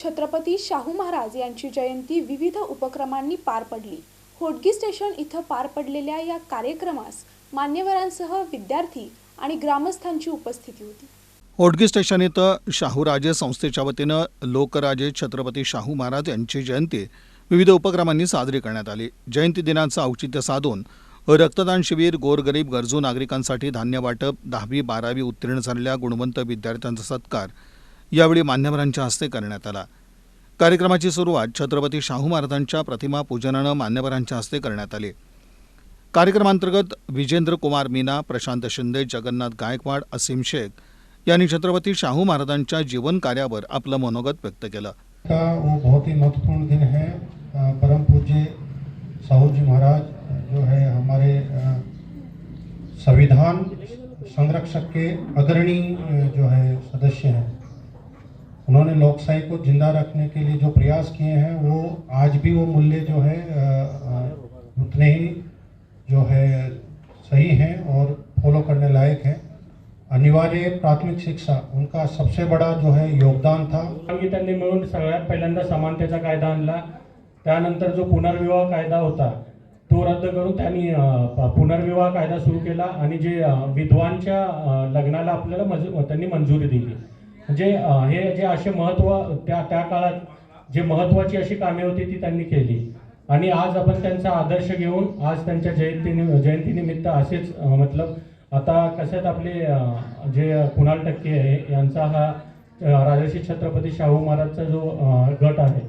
छत्रपती शाहू महाराज यांची जयंती विविध उपक्रमांनी पार पडली. होटगी स्टेशन इथं पार पडलेल्या या कार्यक्रमास मान्यवरांसह विद्यार्थी आणि ग्रामस्थांची उपस्थिती होती. होटगी स्टेशन इथं शाहूराजे संस्थेच्या वतीनं लोकराजे छत्रपती शाहू महाराज यांची जयंती विविध उपक्रमांनी साजरी करण्यात आली. जयंती दिनाचं औचित्य साधून रक्तदान शिबिर गोरगरीब गरजू नागरिकांसाठी धान्य वाटप दहावी बारावी उत्तीर्ण झालेल्या गुणवंत विद्यार्थ्यांचा सत्कार यावेळी मान्यवरांच्या हस्ते करण्यात आला. कार्यक्रमाची सुरुवात छत्रपती शाहू महाराजांच्या प्रतिमा पूजनानं मान्यवरांच्या हस्ते करण्यात आली. कार्यक्रमांतर्गत विजेंद्र कुमार मीना प्रशांत शिंदे जगन्नाथ गायकवाड असीम शेख यांनी छत्रपती शाहू महाराजांच्या जीवन कार्यावर आपलं मनोगत व्यक्त केलं. का वो हो बहुत ही महत्त्वपूर्ण दिन है. परम पूज्य साहू जी महाराज जो है हमारे संविधान संरक्षक के अग्रणी जो है सदस्य हैं। उन्होंने लोकशाही को जिंदा रखने के लिए जो प्रयास किए हैं वो आज भी वो मूल्य जो है उतने ही जो है सही हैं और फॉलो करने लायक हैं। अनिवार्य प्राथमिक शिक्षा उनका सबसे बड़ा जो है योगदान था। त्यांनी मिळून सगळ्यात पहिल्यांदा समानतेचा कायदा आणला. त्यानंतर जो पुनर्विवाह कायदा होता तो रद्द करून त्यांनी पुनर्विवाह कायदा सुरू केला आणि जे विद्वांच्या विधवांच्या लग्नाला आपल्याला मज त्यांनी मंजुरी दिली. म्हणजे हे जे असे महत्त्व त्या त्या काळात जे महत्वाची अशी कामे होती ती त्यांनी केली. आणि आज आपण त्यांचा आदर्श घेऊन आज त्यांच्या जयंती जयंतीनिमित्त असेच मतलब आता कशात आपले जे कुणाल टक्के आहे यांचा हा राजर्षी छत्रपती शाहू महाराजचा जो गट आहे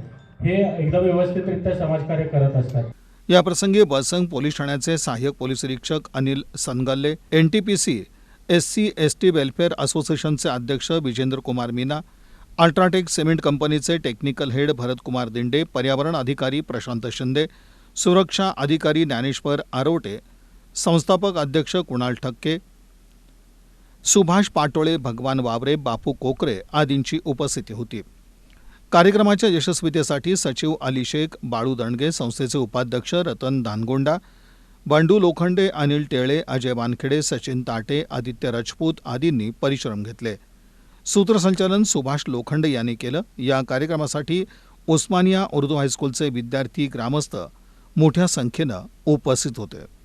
हे एकदम व्यवस्थितरित्या समाजकार्य करत असतात. याप्रसंगी बसंग पोलीस ठाण्याचे सहाय्यक पोलीस निरीक्षक Anil Sangalle N T P C S C S T welfare असोसिएशनचे अध्यक्ष विजेंद्र कुमार मीना अल्ट्राटेक सिमेंट कंपनीचे टेक्निकल हेड भरतकुमार दिंडे पर्यावरण अधिकारी प्रशांत शिंदे सुरक्षा अधिकारी ज्ञानेश्वर आरोटे संस्थापक अध्यक्ष कुणाल ठक्के सुभाष पाटोळे भगवान वावरे बापू कोकरे आदींची उपस्थिती होती. कार्यक्रमाच्या यशस्वीतेसाठी सचिव अली शेख बाळू दणगे संस्थेचे उपाध्यक्ष रतन धानगोंडा बंडू लोखंडे अनिल टेळे अजय वानखेडे सचिन ताटे आदित्य राजपूत आदींनी परिश्रम घेतले. सूत्रसंचालन सुभाष लोखंडे यांनी केलं. या कार्यक्रमासाठी उस्मानिया उर्दू हायस्कूलचे विद्यार्थी ग्रामस्थ मोठ्या संख्येनं उपस्थित होते.